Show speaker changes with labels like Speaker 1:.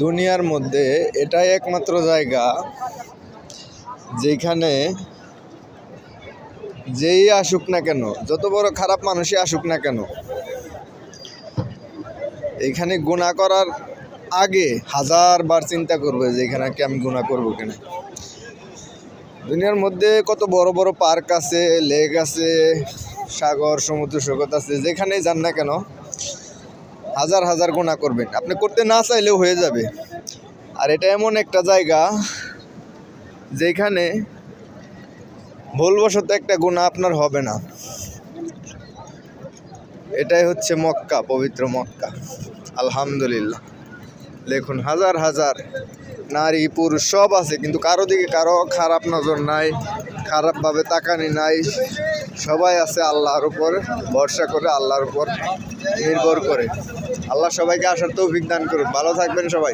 Speaker 1: দুনিয়ার মধ্যে এটাই একমাত্র জায়গা যেখানে যেই আসুক না কেন, যত বড় খারাপ মানুষই আসুক না কেন, এখানে গুণা করার আগে হাজার বার চিন্তা করবে যে এখানে কি আমি গুণা করব কিনা। দুনিয়ার মধ্যে কত বড় বড় পার্ক আছে, লেক আছে, সাগর, সমুদ্র, সৈকত আছে, যেখানেই যান না কেন হাজার হাজার গোনা করবেন। আপনি করতে না চাইলেও হয়ে যাবে। আর এটা এমন একটা জায়গা যেখানে ভুলবশত একটা গুণা আপনার হবে না। এটাই হচ্ছে মক্কা, পবিত্র মক্কা। আলহামদুলিল্লাহ। দেখুন, হাজার হাজার নারী, পুরুষ, সব আছে, কিন্তু কারও দিকে কারও খারাপ নজর নাই, খারাপভাবে তাকানি নাই। সবাই আছে আল্লাহর উপর, ভরসা করে আল্লাহর উপর নির্ভর করে। আল্লাহ সবাইকে আসার তৌফিক দান করুন। ভালো থাকবেন সবাই।